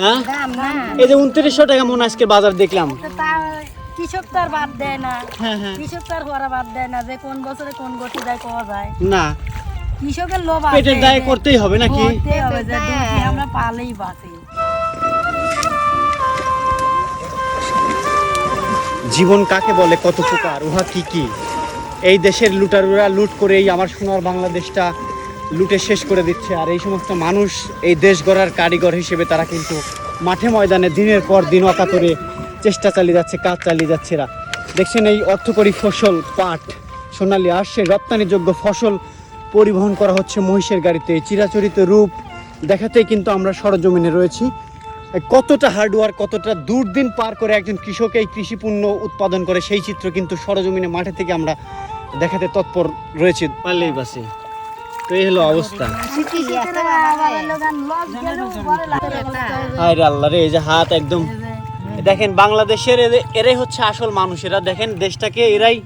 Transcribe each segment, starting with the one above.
হ্যাঁ? এই যে উনত্রিশশো টাকা মন আজকে বাজার দেখলাম। কৃষক তো বাদ দেয় না। হ্যাঁ হ্যাঁ। কৃষক তো হওয়ারা বাদ দেয় না যে কোন বছরে কোন গতি যায় পাওয়া যায়। না। কৃষকের লোভ পেটের দায় করতেই হবে নাকি? করতেই হবে যে দুধ আমরা পালেই বাঁচি। জীবন কাকে বলে কত প্রকার? উহা কি কি? এই দেশের লুটারুরা লুট করেই আমার সোনার বাংলাদেশটা লুটে শেষ করে দিচ্ছে। আর এই সমস্ত মানুষ এই দেশ গড়ার কারিগর হিসেবে তারা কিন্তু মাঠে ময়দানে দিনের পর দিন অকাতরে চেষ্টা চালিয়ে যাচ্ছে, কাজ চালিয়ে যাচ্ছে এরা। দেখছেন এই অর্থকরী ফসল পাট, সোনালী আসছে রপ্তানিযোগ্য ফসল পরিবহন করা হচ্ছে মহিষের গাড়িতে। চিরাচরিত রূপ দেখাতেই কিন্তু আমরা সরজমিনে রয়েছি। কতটা হার্ডওয়ার্ক কতটা দুর্দিন পার করে একজন কৃষক এই কৃষি পণ্য উৎপাদন করে, সেই চিত্র কিন্তু সরজমিনে মাঠে থেকে আমরা দেখাতে তৎপর রয়েছে। পারলেই বাসে তো এই হলো অবস্থা। কৃষকের আবার লোগান লস গেলেও পরে লাগে হায় রে আল্লাহ রে এই যে হাত একদম দেখেন বাংলাদেশের এরাই হচ্ছে আসল মানুষ। এরা দেখেন দেশটাকে এরাই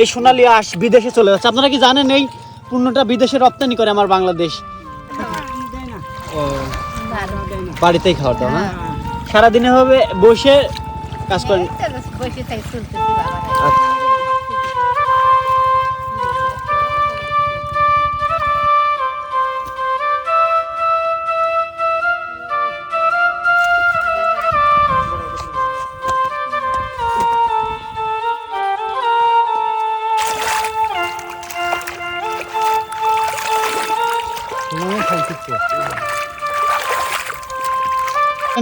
এই সোনালী আস বিদেশে চলে যাচ্ছে। আপনারা কি জানেন এই পণ্যটা বিদেশে রপ্তানি করে আমার বাংলাদেশ? ও বাড়িতেই খাওয়া দাও না? সারাদিনে হবে বসে কাজ করেন। বসে থাকি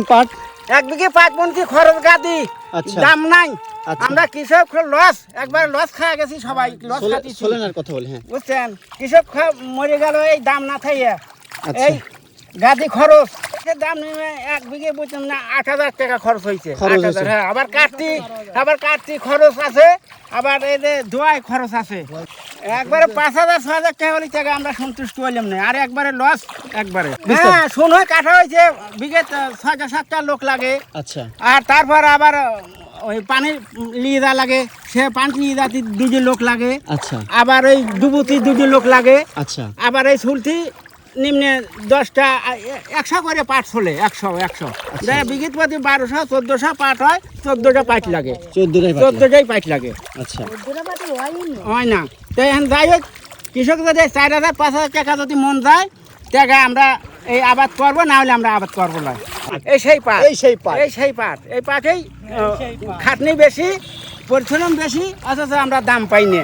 পাট এক বিঘে পাঁচ মন্ত্রী খরচ গাদি আচ্ছা। দাম নাই আচ্ছা। আমরা কৃষক লস একবার লস খাওয়া গেছি সবাই লস খাচ্ছি সোলেনার কথা বলে হ্যাঁ বুঝছেন কৃষক মরে গেল এই দাম না থাইয়া আচ্ছা। এই গাদি খরচ সে দাম এক বিঘে বুঝছেন না আট হাজার টাকা খরচ হয়েছে। হ্যাঁ আবার কাটতি আবার কাটতি খরচ আছে আবার এই যে ধোয়ায় খরচ আছে। একবারে পাঁচ হাজার ছ হাজার টাকা হলে টাকা আমরা সন্তুষ্ট হইলাম না। আর একবারে লস একবারে। হ্যাঁ শুন হয় কাটা হয়েছে বিঘে ছয়টা সাতটা লোক লাগে। আচ্ছা। আর তারপর আবার ওই পানি নিয়ে যা লাগে। সে পানি নিয়ে দুটি লোক লাগে। আচ্ছা। আবার ওই ডুবুতি দুটি লোক লাগে। আচ্ছা। আবার এই সুলতি নিম্নে দশটা একশো করে পাট চলে একশো একশো। বিঘিত প্রতি বারোশো চোদ্দোশো পাট হয় চোদ্দোটা পাট লাগে। চোদ্দটাই পাট লাগে। আচ্ছা। না। হয় না। তো এখন যাই হোক কৃষক যদি চার হাজার পাঁচ হাজার টাকা যদি মন যায় টাকা আমরা এই আবাদ করব না হলে আমরা আবাদ করব না। এই সেই পাট। এই সেই পাট। এই সেই পাট। এই পাটেই খাটনি বেশি পরিশ্রম বেশি অথচ আমরা দাম পাই না।